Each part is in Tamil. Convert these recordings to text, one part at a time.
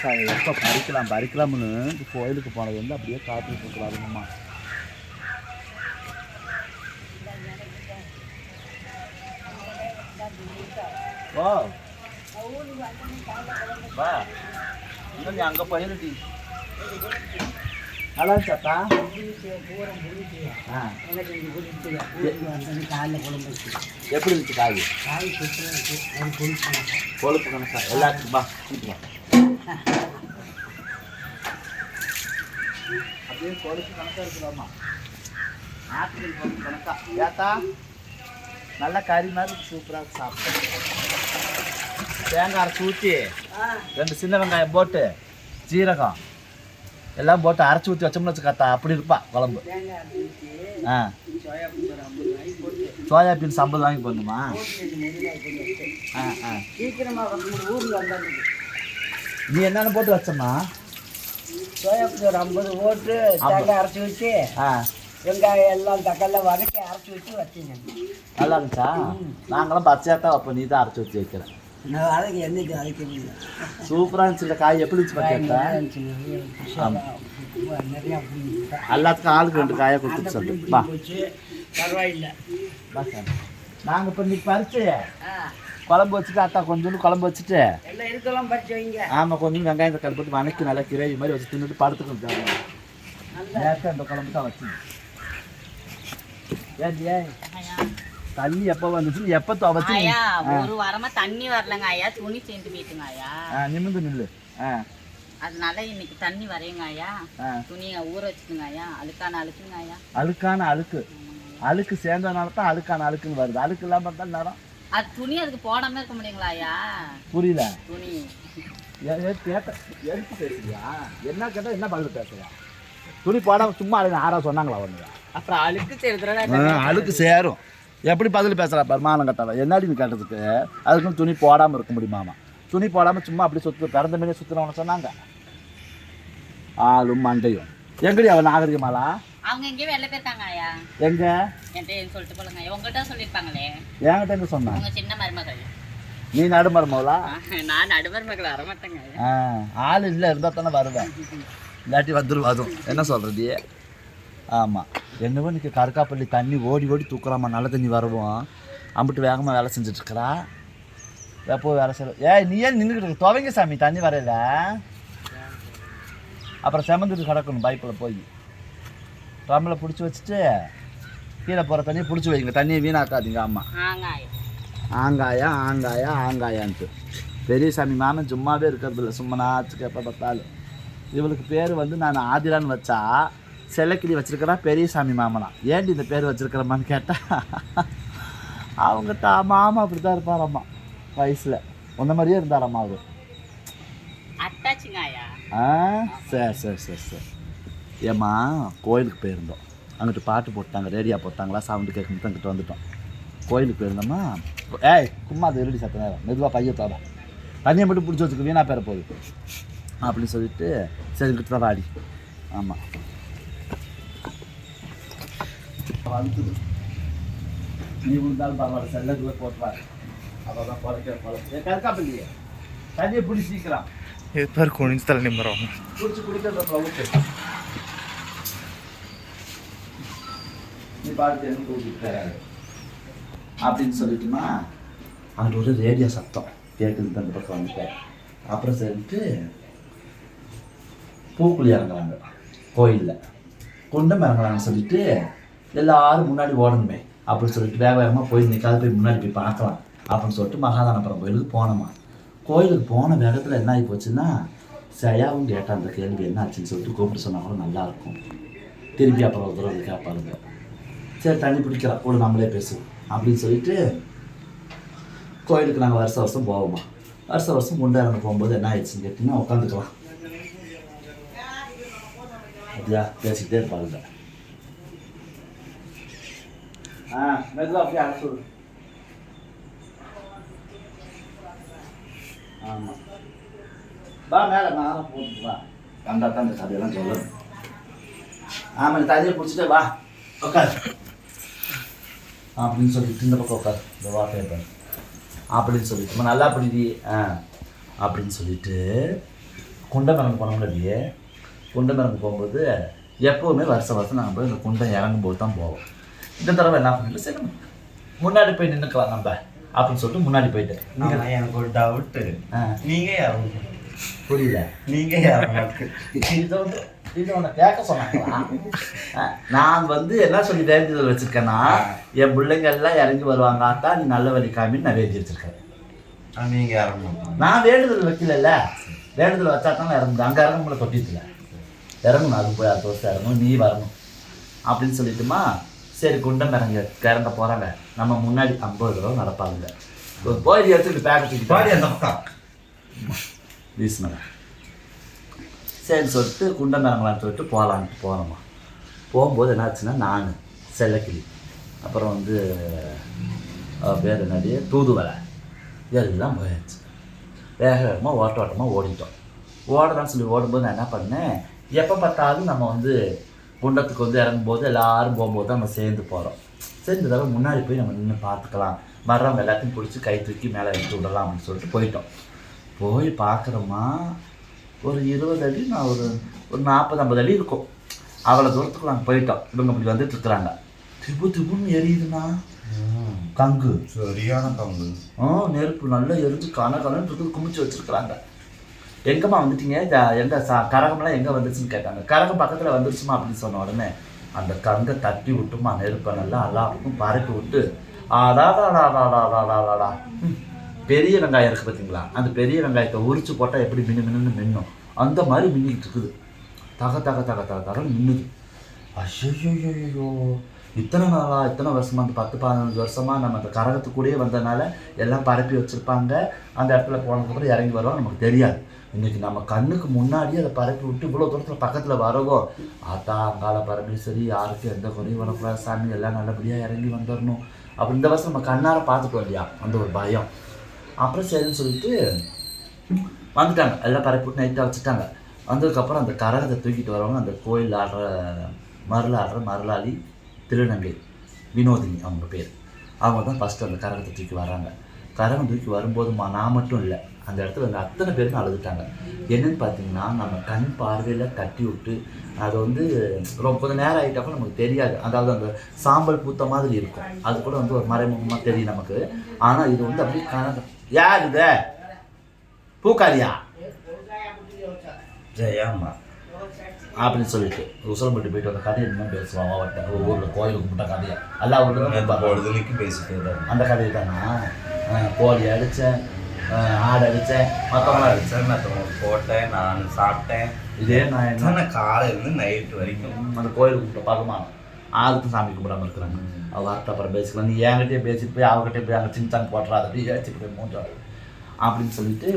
காயை எப்போ பறிக்கலாம் பறிக்கலாம்னு கோயிலுக்கு போனது வந்து அப்படியே காத்துட்டு இருக்கிறாருங்கம்மா வா. வா. இன்னும் அங்கே போயிருட்டி. குழம்பு வச்சு எப்படி இருந்துச்சு காய்? காய் கொழுப்பு கொழுப்பு கணக்கா? எல்லாத்துக்கும் பா அப்படியே கொழுப்பு கணக்கா இருக்குதாம்மா? ஆப்பிள் கொழுப்பு கணக்கா. ஏத்தா நல்ல கறி மாதிரி சூப்பராக சாப்பிட்டேன் தேங்காய் அரைச்சி ஊற்றி ரெண்டு சின்ன வெங்காயம் போட்டு ஜீரகம் எல்லாம் போட்டு அரைச்சி ஊற்றி வச்சோம்னு வச்சுக்காத்தா அப்படி இருப்பா குழம்பு. ஆ. சோயா பீன்ஸ் ஐம்பது வாங்கி போடணுமா? ஆ ஆ. சீக்கிரமாக ஊரில் வந்தாங்க நீ என்னென்ன போட்டு வச்சம்மா சோயாபீன் ஒரு ஐம்பது போட்டு தேங்காய் அரைச்சி வச்சு வெங்காயம் எல்லாம் தக்காளி வதக்கி அரைச்சி வச்சு வச்சுங்க. நல்லா இருந்துச்சா? நாங்களும் பச்சையாக தான் வைப்போம். நீ தான் அரைச்சி வச்சு வைக்கிறேன். நான் வதக்கி என்னைக்கு அரைக்க முடியல சூப்பராக இருந்துச்சு. காய் எப்படி இருந்துச்சு பார்த்தா நிறையா பிடிக்கும் எல்லாத்துக்கும் ஆளுக்கு ரெண்டு காயை பரவாயில்லை. சார் நாங்கள் இப்போ இன்னைக்கு பறிச்சு. குழம்பு வச்சுட்டு அத்தா கொஞ்சோண்டு குழம்பு வச்சுட்டு. இருக்கலாம் பறிச்சு வைங்க. ஆமாம் கொஞ்சம் வெங்காயம் தக்காளி போட்டு வணக்கி நல்லா கிரேவி மாதிரி வச்சு தின்னுட்டு படுத்துக்கணும் நேரத்தை அந்த குழம்பு தான் வச்சு ஏன் தண்ணி எப்போ வந்துச்சு? எப்போ துவச்சு ஒரு வாரமா தண்ணி வரலங்க ஐயா துணி சேர்ந்து போயிட்டுங்க ஐயா நிமிந்து நில்லு. ஆ. அதனால இன்னைக்கு தண்ணி வரையுங்க ஐயா துணியை ஊற வச்சுதுங்க ஐயா அழுக்கான அழுக்குங்க ஐயா அழுக்கான அழுக்கு. அழுக்கு சேர்ந்ததுனால தான் அழுக்கான அழுக்குன்னு வருது. அழுக்கு இல்லாமல் தான் நேரம். அது துணி அதுக்கு போடாம இருக்க முடியுங்களா ஐயா? புரியல. துணி. ஏ- ஏ- கேட்ட எதுக்கு பேசுறியா என்ன கேட்டால் என்ன பதில் பேசுறியா துணி போடாம சும்மா அழுங்க ஆறா சொன்னாங்களா ஒன்று அப்புறம் அழுக்கு சேர்த்துறா அழுக்கு சேரும். எப்படி பதில் பேசுகிறா பாரு மானம் கட்டாவ என்னடி நீ கேட்டதுக்கு? அதுக்கும் துணி போடாமல் இருக்க முடியுமாமா? துணி போடாமல் சும்மா அப்படி சுற்று பிறந்த மீனே சுற்றுறவன சொன்னாங்க. ஆளும் மண்டையும். எங்கடி அவன் நாகரிகமாலா? அவங்க எங்கேயோ வெளில போயிருக்காங்க ஐயா. எங்க? என்கிட்ட சொல்லிட்டு போலுங்க ஐயா. உங்ககிட்ட சொல்லியிருப்பாங்களே. என்கிட்ட எங்க சொன்னான் உங்க சின்ன மருமகள். நீ நடுமரமாவளா நான் நடுமருமகள் வரமாட்டேங்க ஆள் இல்லை இருந்தால் தானே வருவேன். இல்லாட்டி வந்துடும் அதுவும் என்ன சொல்கிறது ஆமாம் என்னவோ இன்னைக்கு கருக்காப்பள்ளி தண்ணி ஓடி ஓடி தூக்குறாமா நல்ல தண்ணி வரவும். அம்பிட்டு வேகமாக வேலை செஞ்சுட்ருக்குறா. எப்போ வேலை செய்ய ஏய் நீ ஏன் நின்றுக்கிட்டு துவங்க சாமி தண்ணி வரையில அப்புறம் செமந்துட்டு கிடக்கணும் பைப்பில் போய். ட்ரம்மில் பிடிச்சி வச்சுட்டு கீழே போகிற தண்ணியை பிடிச்சி வைங்க. தண்ணியை வீணாக்காதீங்க ஐயா ஆங்காயா. ஆங்காயா ஆங்காயான்ட்டு. பெரியசாமி மாமன் சும்மாவே இருக்கிறது இல்லை சும்மா நாச்சுக்கு எப்போ பார்த்தாலும். இவளுக்கு பேர் வந்து நான் ஆதிரான்னு வச்சா செல்லக்கிளி வச்சிருக்கிறா பெரியசாமி மாமனா. ஏன்டி இந்த பேர் வச்சிருக்கிறம்மான்னு கேட்டால் அவங்க தா மாமா அப்படி தான் இருப்பாரம்மா வயசில். உன்ன மாதிரியே இருந்தாரம்மா அவர். ஆ சரி சரி சரி சரி. ஏம்மா கோயிலுக்கு போயிருந்தோம். அங்கிட்டு பாட்டு போட்டாங்க ரேடியா போட்டாங்களா சவுண்டு கேட்கும்போது அங்கிட்டு வந்துட்டோம். கோயிலுக்கு போயிருந்தோமா ஏய் கும்மா அது இருடி சத்த நேரம். மெதுவாக பைய தோற தண்ணியை மட்டும் பிடிச்சி வச்சுக்க வீணா பேர போகுது. அப்படின்னு சொல்லிட்டு சரி இங்கிட்டு தான் வாடி. ஆமாம் வந்துது. நீ விழுந்தாலும் பரவாயில்ல செல்லக்குள்ளே போட்டுவாரு அப்போ தான் குறைக்கிற குறைக்க கருக்காப்பில்லையே தண்ணியை பிடி சீக்கிரம். இது பேர் குனிஞ்சு தலை நிம்மறோம் குடிச்சு குடிக்கிறத நீ பாட்டு என்ன கூட்டிட்டு அப்படின்னு சொல்லிட்டுமா? அங்கே ஒரு ரேடியோ சத்தம் கேட்குது அந்த பக்கம் வந்துட்டேன். அப்புறம் சரிட்டு பூக்குழி இறங்குறாங்க. கோயிலில். குண்டம் இறங்குறாங்கன்னு சொல்லிட்டு எல்லாரும் முன்னாடி ஓடணுமே. அப்படின்னு சொல்லிட்டு வேக வேகமாக போய் நிற்காது போய் முன்னாடி போய் பார்க்கலாம் அப்படின்னு சொல்லிட்டு மகாதானபுரம் கோயிலுக்கு போனோமா. கோயிலுக்கு போன வேகத்தில் என்ன ஆகி போச்சுன்னா சரியாகவும் கேட்டால் அந்த கேள்வி என்ன ஆச்சுன்னு சொல்லிட்டு கூப்பிட்டு சொன்னா கூட திருப்பி அப்புறம் ஒரு தடவை வந்து கேட்பாருங்க. சரி தண்ணி பிடிக்கிறா கூட நம்மளே பேசுவோம். அப்படின்னு சொல்லிட்டு கோயிலுக்கு நாங்கள் வருஷம் வருஷம் போவோமா. வருஷம் வருஷம் முண்டாயிரம் போகும்போது என்ன ஆயிடுச்சுன்னு கேட்டிங்கன்னா உட்காந்துக்கலாம். அப்படியா? பேசிக்கிட்டே இருப்பாங்க ஆ மெதுவாக அப்படியே அனுப்பிச்சு விடு. ஆமாம் வா மேலே நானும் போட்டு வா. வந்தா தான் இந்த கதையெல்லாம் சொல்லணும். ஆமாம் இந்த தண்ணியை பிடிச்சிட்டு வா. உட்கார். அப்படின்னு சொல்லிட்டு இந்த பக்கம் உட்கார். இந்த வா பேப்பர் அப்படின்னு சொல்லிட்டு. "அம்மா, நல்லா பிடிதி ஆ. அப்படின்னு சொல்லிட்டு குண்டமிறங்கு போனோம்ல அப்படியே. குண்டமிறங்கு போகும்போது எப்போவுமே வருஷம் வருஷம் நாங்கள் போய் இந்த குண்டம் இறங்கும் போது தான் போவோம். இந்த தடவை என்ன பண்ணல? சரி முன்னாடி போய் நின்றுக்கலாம் நம்ம. அப்படின்னு சொல்லிட்டு முன்னாடி போயிட்டேன். ஆனா எனக்கு ஒரு டவுட்டு ஆ. நீங்க யாரும் புரியல. நீங்க யாரும் இது உன்னை கேட்க சொன்னாங்களா? நான் வந்து என்ன சொல்லி வேண்டுதல் வச்சிருக்கேன்னா என் பிள்ளைங்க எல்லாம் இறங்கி வருவாங்க ஆத்தா நீ நல்ல வழி காமின்னு நான் வேண்டி வச்சிருக்கேன். நீங்க யாரும் நான் வேண்டுதல் வைக்கலல்ல. வேண்டுதல் வச்சா தான் இறங்குது அங்கே இறங்கும்ல தொட்டியத்தில் இறங்கணும் அது போய் அடுத்த வருஷம் இறங்கணும் நீ வரணும். அப்படின்னு சொல்லிட்டுமா சரி குண்டம் இறங்க இறங்க போகிறாங்க நம்ம முன்னாடி ஐம்பது தடவை நடப்பாங்க. போய் எடுத்துக்கிட்டு பேக்கை பாடி தூக்கிட்டு அந்த பக்கம். வீசினேன் சரின்னு சொல்லிட்டு குண்டம் சொல்லிட்டு போகலான்ட்டு போனோமா போகும்போது என்னாச்சுன்னா நான் செல்லக்கிளி. அப்புறம் வந்து பேர் என்னடி தூதுவலை இதெல்லாம் போயாச்சு. வேக வேகமாக ஓட்ட ஓட்டமாக ஓடிட்டோம். ஓடலாம்னு சொல்லி ஓடும்போது நான் என்ன பண்ணேன்? எப்போ பார்த்தாலும் நம்ம வந்து குண்டத்துக்கு வந்து இறங்கும்போது எல்லோரும் போகும்போது தான் நம்ம சேர்ந்து போகிறோம் சேர்ந்து தவிர தடவை முன்னாடி போய் நம்ம நின்று பார்த்துக்கலாம். வர்றவங்க எல்லாத்தையும் பிடிச்சி கை தூக்கி மேலே எடுத்து விடலாம் அப்படின்னு சொல்லிட்டு போயிட்டோம். போய் பார்க்குறோமா? ஒரு இருபது அடி நான் ஒரு ஒரு நாற்பது ஐம்பது அடி இருக்கும் அவ்வளோ தூரத்துக்கு நாங்கள் போயிட்டோம் இவங்க இப்படி வந்துட்டு இருக்கிறாங்க திபு திபுன்னு எரியுதுண்ணா கங்கு சரியான பங்கு ஆ நெருப்பு நல்லா எரிஞ்சு கலன்னு இருக்குது குமிச்சு வச்சிருக்கிறாங்க எங்கம்மா வந்துட்டீங்க எங்க சா கரகம்லாம் எங்கே வந்துச்சுன்னு கேட்டாங்க கரகம் பக்கத்தில் வந்துருச்சுமா அப்படின்னு சொன்ன உடனே அந்த கங்கை தட்டி விட்டுமா நெருப்பை நல்லா எல்லாருக்கும் பரப்பி விட்டு ஆடாடாடாடாடாடாடாடா. பெரிய வெங்காயம் இருக்குது பார்த்தீங்களா அந்த பெரிய வெங்காயத்தை உரிச்சு போட்டால் எப்படி மின்னு மின்னு மின்னும்? அந்த மாதிரி மின்னிக்கிட்டு இருக்குது. தக தக தக தக தகன்னு மின்னுது. ஐயோ இத்தனை நாளாக இத்தனை வருஷமாக அந்த பத்து பதினஞ்சு வருஷமாக நம்ம அந்த கரகத்து கூடயே வந்ததுனால எல்லாம் பரப்பி வச்சுருப்பாங்க. அந்த இடத்துல போனதுக்கப்புறம் இறங்கி வருவாங்க நமக்கு தெரியாது. இன்னைக்கு நம்ம கண்ணுக்கு முன்னாடியே அதை பரப்பி விட்டு இவ்வளோ தூரத்தில் பக்கத்தில் வரவோ ஆத்தா அங்கால பரமேஸ்வரி யாருக்கும் எந்த குறையும் வரக்கூடாது சாமி எல்லாம் நல்லபடியாக இறங்கி வந்துடணும் அப்படி இந்த வருஷம் நம்ம கண்ணார பார்த்துட்டோம் இல்லையா? அந்த ஒரு பயம். அப்புறம் சரின்னு சொல்லிட்டு வந்துட்டாங்க. எல்லாம் பரப்பி விட்டு நைட்டாக வச்சுட்டாங்க. வந்ததுக்கப்புறம் அந்த கரகத்தை தூக்கிட்டு வரவங்க அந்த கோயில் ஆடுற மருள் ஆடுற மருளாளி திருநங்கை வினோதினி அவங்க பேர். அவங்க தான் ஃபஸ்ட்டு அந்த கரகத்தை தூக்கி வராங்க கரகம் தூக்கி வரும்போதுமா நான் மட்டும் இல்லை. அந்த இடத்துல அந்த அத்தனை பேருமே அழுதுட்டாங்க. என்னன்னு பார்த்தீங்கன்னா நம்ம கண் பார்வையில் கட்டி விட்டு அது வந்து ரொம்ப கொஞ்சம் நேரம் ஆகிட்டப்ப நமக்கு தெரியாது. அதாவது அந்த சாம்பல் பூத்த மாதிரி இருக்கும். அது கூட வந்து ஒரு மறைமுகமாக தெரியும் நமக்கு. ஆனால் இது வந்து அப்படியே கனக யார் இது பூக்காரியா? ஜெயாமா அப்படின்னு சொல்லிட்டு உசலம்பட்டு போயிட்டு வந்த கதையை இன்னும் பேசுவான் அவட்ட ஒரு ஊரில் கோயிலுக்கு கும்பிட்ட கதையை. எல்லா ஊர்ல நேற்று பொழுதுனைக்கு பேசிட்டு. அந்த கதையை தானா? கோழி அடித்தேன் ஆடு அடித்தேன் மற்றவங்களாம் அடித்தேன் தொ- போட்டேன் நான் சாப்பிட்டேன். இதே நான் என்ன? நான் காலையிலேருந்து நைட் வரைக்கும். அந்த கோயிலுக்கு கும்பிட்ட பகவான். ஆளுக்கும் சாமி கும்பிடாம இருக்கிறாங்க. அவள் வார்த்தை அப்புறம் பேசிக்கலாம் நீ என்கிட்டயே பேசிட்டு போய் அவங்ககிட்டயே போய் அங்கே சின்சான் போட்டுறாது அப்படி ஏச்சிட்டு போய் மூன்றாள் அப்படின்னு சொல்லிட்டு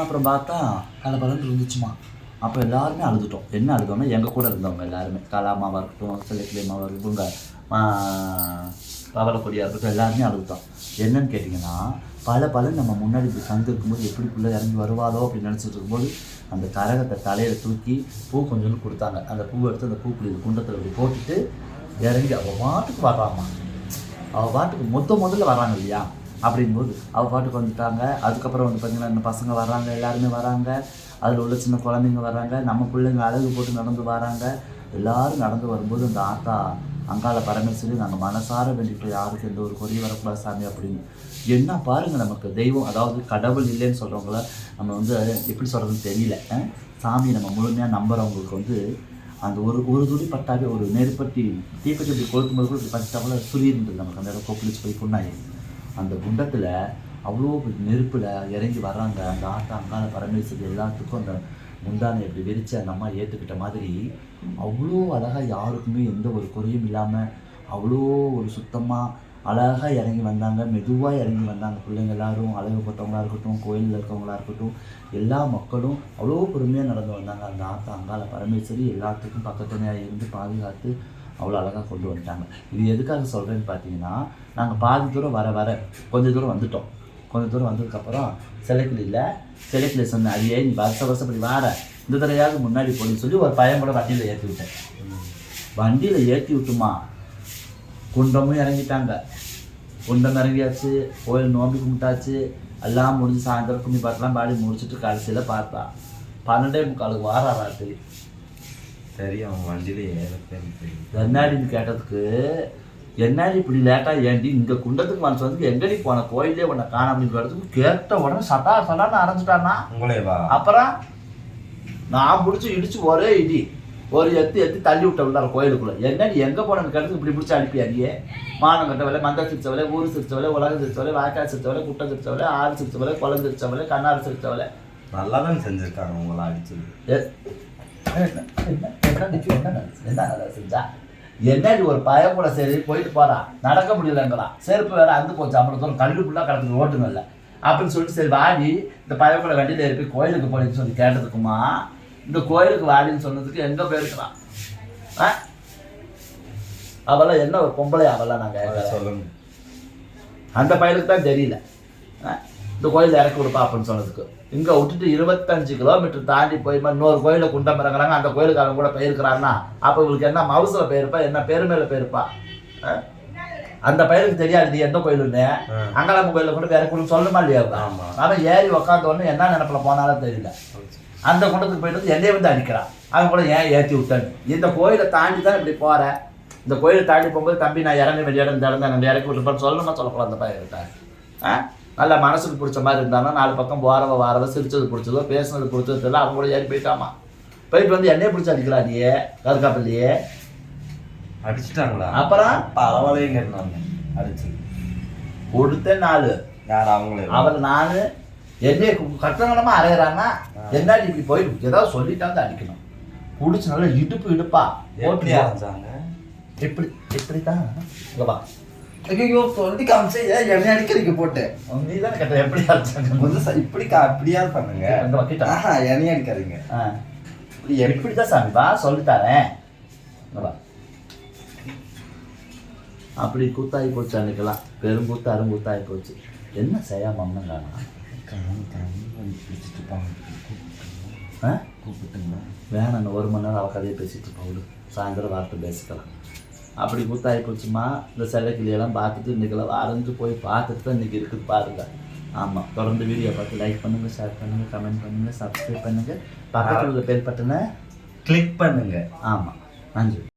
அப்புறம் பார்த்தா கலை இருந்துச்சுமா அப்போ எல்லாருமே அழுதுட்டோம். என்ன அழுதோம்னா எங்கள் கூட இருந்தவங்க எல்லாருமே. கலாமாவாக இருக்கட்டும் செலக்கிலியமாவாக இருக்கட்டும் இவங்க பவளக்கொடியாக இருக்கட்டும் எல்லாருமே அழுதுட்டோம். என்னன்னு கேட்டிங்கன்னா பல பலன் நம்ம முன்னாடி இப்படி சங்கு இருக்கும்போது எப்படி பிள்ளை இறங்கி வருவாளோ அப்படின்னு நினச்சிட்டு இருக்கும்போது அந்த கரகத்தை தலையில் தூக்கி பூ கொஞ்சோண்டு கொடுத்தாங்க. அந்த பூ எடுத்து அந்த பூக்குழி குண்டத்தில் இப்படி போட்டுட்டு இறங்கி அவள் பாட்டுக்கு வர்றாமா அவள் பாட்டுக்கு மொத்த முதல்ல வராங்க இல்லையா? அப்படிங்கும்போது அவள் பாட்டுக்கு வந்துட்டாங்க. அதுக்கப்புறம் வந்து பார்த்தீங்கன்னா இந்த பசங்க வராங்க எல்லாருமே வராங்க. அதில் உள்ள சின்ன குழந்தைங்க வராங்க நம்ம பிள்ளைங்க அழகு போட்டு நடந்து வராங்க. எல்லாரும் நடந்து வரும்போது அந்த ஆத்தா அங்காள பரமேஸ்வரி நாங்கள் மனசார வேண்டிட்டு யாருக்கு எந்த ஒரு குறையும் வரக்கூடாது சாமி அப்படின்னு. என்ன பாருங்கள் நமக்கு தெய்வம் அதாவது கடவுள் இல்லைன்னு சொல்கிறவங்கள நம்ம வந்து எப்படி சொல்கிறதுன்னு தெரியல. சாமி நம்ம முழுமையாக நம்புகிறவங்களுக்கு வந்து அந்த ஒரு ஒரு துளி பட்டாவே ஒரு நெருப்பட்டி தீப்பட்டி இப்படி கொளுத்தும் போது கூட இப்படி பட்டா நமக்கு. அந்த இடம் கொப்பளிச்சு போய் புண்ணாயிரும் அந்த குண்டத்தில் அவ்வளோ நெருப்பில் இறங்கி வர்றாங்க அந்த ஆட்டம் அங்கால பரமேஸ்வரி எல்லாத்துக்கும் அந்த முந்தானை இப்படி விரித்து அந்த அம்மா ஏற்றுக்கிட்ட மாதிரி அவ்வளோ அழகாக யாருக்குமே எந்த ஒரு குறையும் இல்லாமல் அவ்வளோ ஒரு சுத்தமாக அழகாக இறங்கி வந்தாங்க. மெதுவாக இறங்கி வந்தாங்க. பிள்ளைங்க எல்லாரும் அழகு போட்டவங்களா இருக்கட்டும் கோயிலில் இருக்கவங்களா இருக்கட்டும் எல்லா மக்களும் அவ்வளோ பொறுமையாக நடந்து வந்தாங்க. அந்த ஆத்தா அங்கால பரமேஸ்வரி எல்லாத்துக்கும் பக்கத்துணையாக இருந்து பாதுகாத்து அவ்வளோ அழகாக கொண்டு வந்துட்டாங்க. இது எதுக்காக சொல்கிறேன்னு பார்த்தீங்கன்னா நாங்கள் பாதி தூரம் வர வர கொஞ்ச தூரம் வந்துட்டோம். கொஞ்ச தூரம் வந்ததுக்கப்புறம் சிலைக்கிளியில் சிலைக்கிளி சொன்னேன் அது ஏன் நீ வருஷ வருஷம் இப்படி வார இந்த தடவையாவது முன்னாடி போடுன்னு சொல்லி ஒரு பையன் கூட வண்டியில் ஏற்றி விட்டேன். வண்டியில் ஏற்றி விட்டுமா? குண்டமும் இறங்கிட்டாங்க. குண்டம் இறங்கியாச்சு. கோயில் நோம்பி கும்பிட்டாச்சு. எல்லாம் முடிஞ்சு சாயந்தரம் கும்மி பாட்டெல்லாம் பாடி முடிச்சுட்டு கடைசியில் பார்த்தா பன்னெண்டே முக்காலுக்கு வாரா ராத்திரி. தெரியும் வண்டியில தெரியும். என்னடின்னு கேட்டதுக்கு என்னடி இப்படி லேட்டாக ஏண்டி இங்கே குண்டத்துக்கு மனசு வந்து எங்கடி போன கோயிலே உன்னை காணாமல் கேட்டதுக்கு கேட்ட உடனே சட்டா சட்டான்னு அரைஞ்சிட்டானா உங்களே வா அப்புறம் நான் பிடிச்சி இடிச்சு ஒரே இடி ஒரு எத்து எத்தி தள்ளி விட்ட விட்டார் கோயிலுக்குள்ள என்ன நீ எங்கே போனன்னு கேட்டதுக்கு இப்படி பிடிச்சி அனுப்பி அங்கேயே மானம் கட்டவலை மந்த சிரிச்சவலை ஊர் சிரிச்சவலை உலக சிரிச்சவலை வாய்க்கால் சிரிச்சவலை குட்டை சிரிச்சவலை ஆறு சிரிச்சவலை குளம் சிரிச்சவலை கண்ணாறு சிரிச்சவலை நல்லா தான் செஞ்சிருக்காங்க உங்களை அடிச்சது எ- என்ன என்ன என்ன என்ன? என்ன செஞ்சா என்னடி ஒரு பையன் கூட சரி போயிட்டு போறான் நடக்க முடியலங்கிறான் செருப்பு வேற அந்து போச்சு அப்புறம் தூரம் கல்லு ஃபுல்லாக கிடக்குது ஓட்டுங்கல்ல அப்படின்னு சொல்லிட்டு சரி வாடி இந்த பையன் கூட வண்டியில் ஏறி போய் கோயிலுக்கு போயின்னு சொல்லி கேட்டதுக்குமா? இந்த கோயிலுக்கு வாடின்னு சொன்னதுக்கு எங்கே போயிருக்கிறான் ஆ? அவெல்லாம் என்ன ஒரு பொம்பளை அவெல்லாம் நாங்கள் சொல்லுங்க. அந்த பையனுக்கு தான் தெரியல. இந்த கோயில் இறக்கி விடுப்பா அப்படின்னு சொன்னதுக்கு. இங்கே விட்டுட்டு இருபத்தஞ்சு கிலோமீட்டர் தாண்டி போய் இன்னொரு கோயிலை குண்டம் இறங்குறாங்க. அந்த கோயிலுக்கு அவன் கூட போயிருக்கிறான்னா அப்போ இவளுக்கு என்ன மவுசில் போயிருப்பா என்ன பெருமையில போயிருப்பா? ஆ? அந்த பையனுக்கு தெரியாது நீ எந்த கோயிலுன்னு. அங்கலாம கோயிலில் கூட வேற கோயில் சொல்லணுமா இல்லையா. அவன் ஏறி உக்காந்த உடனே என்ன நினப்பில் போனாலும் தெரியல. அந்த குண்டத்துக்கு போயிட்டு வந்து என்னைய வந்து அடிக்கிறான் அவன் கூட ஏன் ஏற்றி விட்டான்னு இந்த கோயிலை தாண்டி தான் இப்படி போகிறேன் இந்த கோயிலை தாண்டி போகும்போது தம்பி நான் இறங்க வேண்டிய இடம் இந்த இடம் தான் இறக்கி விட்டுருப்பேன் சொல்லணுமா சொல்லக்கூடாது அந்த பையன்கிட்ட? ஆ? நல்லா மனசுக்கு பிடிச்ச மாதிரி இருந்தானா நாலு பக்கம் போறவ வாரவ சிரிச்சது பிடிச்சதோ பேசுனது பிடிச்சது தெரியல அவன் கூட ஏறி போயிட்டாமா? போயிட்டு வந்து என்னைய பிடிச்சி அடிக்கிறா நீயே கருக்காப்பிள்ளையே. அடிச்சிட்டாங்களா? அப்புறம்? பரவாயில்லைங்க இருந்தாங்க அடிச்சு. கொடுத்த நாலு. யார் அவங்களே? அவர் நான் என்னைய கட்டணமா அரைகிறான்னா என்னடி இப்படி போயிட்டு ஏதாவது சொல்லிட்டாங்க அடிக்கணும். பிடிச்சி நல்லா இடுப்பு இடுப்பா. எப்படி போட்டு அரைஞ்சாங்க இப்படி இப்படி தான் ஐயோ சொல்லி காமிச்சு என்னை அடிக்கிறீங்க போட்டு. நீ தானே கேட்ட எப்படி கொஞ்சம் இப்படி அப்படியா பண்ணுங்க ஆஹா என்னைய அடிக்காதீங்க. எப்படி தான் சாமி வா சொல்லித்தாரேன் அப்படி கூத்தாகி போச்சு அன்னைக்கெல்லாம். போச்சு. என்ன அம்மன் காணா காமி காமி வந்து பிடிச்சிட்டு போங்க ஆ? கூப்பிட்டுங்களா வேணாம் ஒரு மணி நேரம் அவள் கதையை பேசிட்டு போகுது சாயந்தரம் வார்த்தை பேசிக்கலாம். அப்படி கூத்தாகி போச்சுமா? இந்த சிலை கிளியெல்லாம் பார்த்துட்டு இன்றைக்கெல்லாம் வரைஞ்சு போய் பார்த்துட்டு தான் இன்றைக்கி இருக்குது பாருங்க. ஆமாம் தொடர்ந்து வீடியோ பார்த்து லைக் பண்ணுங்கள் ஷேர் பண்ணுங்கள் கமெண்ட் பண்ணுங்கள் சப்ஸ்கிரைப் பண்ணுங்கள் பக்கத்தில் உள்ள பேர் பட்டனை கிளிக் பண்ணுங்கள் ஆமாம் நன்றி.